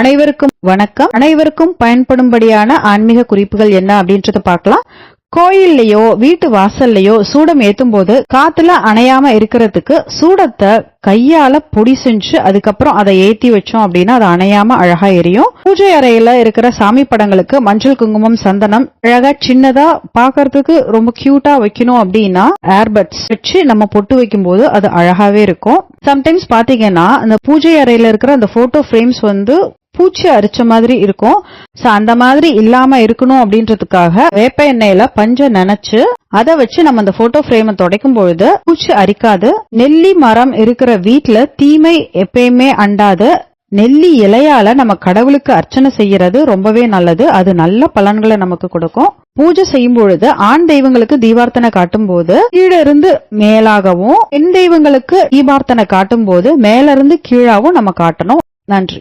அனைவருக்கும் வணக்கம். அனைவருக்கும் பயன்படும்படியான ஆன்மீக குறிப்புகள் என்ன அப்படின்றத பார்க்கலாம். கோயில்லையோ வீட்டு வாசல்லையோ சூடம் ஏத்தும் போது காத்துல அணையாம இருக்கிறதுக்கு சூடத்தை கையால பொடி செஞ்சு அதுக்கப்புறம் அதை ஏத்தி வச்சோம் அப்படின்னா அது அணையாம அழகா எரியும். பூஜை அறையில இருக்கிற சாமி படங்களுக்கு மஞ்சள் குங்குமம் சந்தனம் அழகா சின்னதா பாக்குறதுக்கு ரொம்ப கியூட்டா வைக்கணும் அப்படின்னா ஏர்பட்ஸ் வச்சு நம்ம பொட்டு வைக்கும் போது அது அழகாவே இருக்கும். சம்டைம்ஸ் பாத்தீங்கன்னா அந்த பூஜை அறையில இருக்கிற அந்த போட்டோ ஃப்ரேம்ஸ் வந்து பூச்சி அரிச்ச மாதிரி இருக்கும். சோ அந்த மாதிரி இல்லாம இருக்கணும் அப்படின்றதுக்காக வேப்ப எண்ணெயில பஞ்ச நினைச்சு அதை வச்சு நம்ம அந்த போட்டோ ஃப்ரேமை துடைக்கும் பொழுது பூச்சி அரிக்காது. நெல்லி மரம் இருக்கிற வீட்டுல தீமை எப்பயுமே அண்டாது. நெல்லி இலையால நம்ம கடவுளுக்கு அர்ச்சனை செய்யறது ரொம்பவே நல்லது. அது நல்ல பலன்களை நமக்கு கொடுக்கும். பூஜை செய்யும் பொழுது ஆண் தெய்வங்களுக்கு தீபார்த்தனை காட்டும் போது கீழே இருந்து மேலாகவும் பெண் தெய்வங்களுக்கு தீபார்த்தனை காட்டும் போது மேல இருந்து கீழாவும் நம்ம காட்டணும். நன்றி.